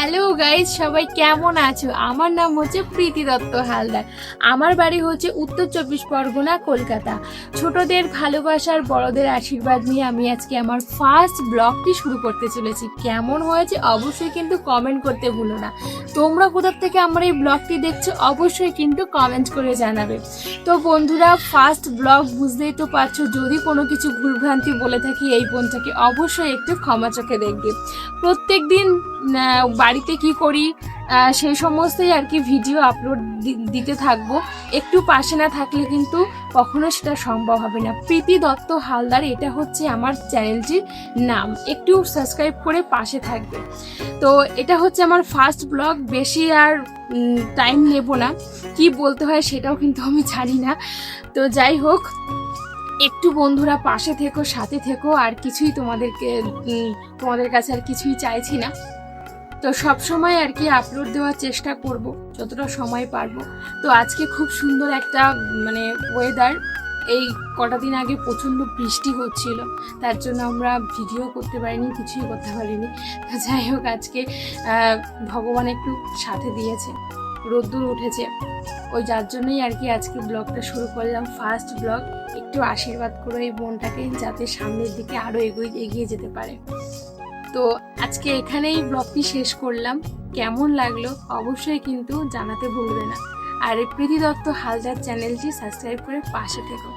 Hello guys সবাই কেমন আছো? আমার নাম হচ্ছে প্রীতি দত্ত হালদার। আমার বাড়ি হচ্ছে উত্তর চব্বিশ পরগনা, কলকাতা। ছোটদের ভালোবাসার, বড়দের আশীর্বাদ নিয়ে আমি আজকে আমার ফার্স্ট ব্লগটি শুরু করতে চলেছি। কেমন হয়েছে অবশ্যই কিন্তু কমেন্ট করতে ভুলো না। তোমরা কোথার থেকে আমার এই ব্লগটি দেখছ অবশ্যই কিন্তু কমেন্ট করে জানাবে। তো বন্ধুরা ফার্স্ট ব্লগ বুঝতেই তো পারছ, যদি কোনো কিছু ভুলভ্রান্তি বলে থাকি, এই বোনটাকে অবশ্যই একটু ক্ষমা চোখে দেখবে। প্রত্যেক দিন বাড়িতে কি করি সেই সমস্তই আর কি ভিডিও আপলোড দিতে থাকব। একটু পাশে না থাকলে কিন্তু কখনো সেটা সম্ভব হবে না। প্রীতি দত্ত হালদার, এটা হচ্ছে আমার চ্যানেলটির নাম। একটু সাবস্ক্রাইব করে পাশে থাকবে। তো এটা হচ্ছে আমার ফার্স্ট ব্লগ বেশি আর টাইম নেব না। কি বলতে হয় সেটাও কিন্তু আমি জানি না। তো যাই হোক, একটু বন্ধুরা পাশে থেকো, সাথে থেকো, আর কিছুই তোমাদেরকে তোমাদের কাছে আর কিছুই চাইছি না। তো সব সময় আর কি আপলোড দেওয়ার চেষ্টা করব, যতটা সময় পারব। তো আজকে খুব সুন্দর একটা মানে ওয়েদার এই কটা দিন আগে প্রচণ্ড বৃষ্টি হচ্ছিল, তার জন্য আমরা ভিডিও করতে পারিনি, কিছুই করতে পারিনি। তো যাই হোক, আজকে ভগবান একটু সাথে দিয়েছে, রোদ্দুর উঠেছে। ওই যার জন্যই আর কি আজকে ব্লগটা শুরু করলাম ফার্স্ট ব্লগ একটু আশীর্বাদ করে এই বোনটাকে যাতে সামনের দিকে আরও এগিয়ে এগিয়ে যেতে পারে। তো আজকে এখানেই ব্লগটি শেষ করলাম। কেমন লাগল অবশ্যই কিন্তু জানাতে ভুলবে না। আর প্রীতি দত্ত হালদার চ্যানেলটি সাবস্ক্রাইব করে পাশে থেকো।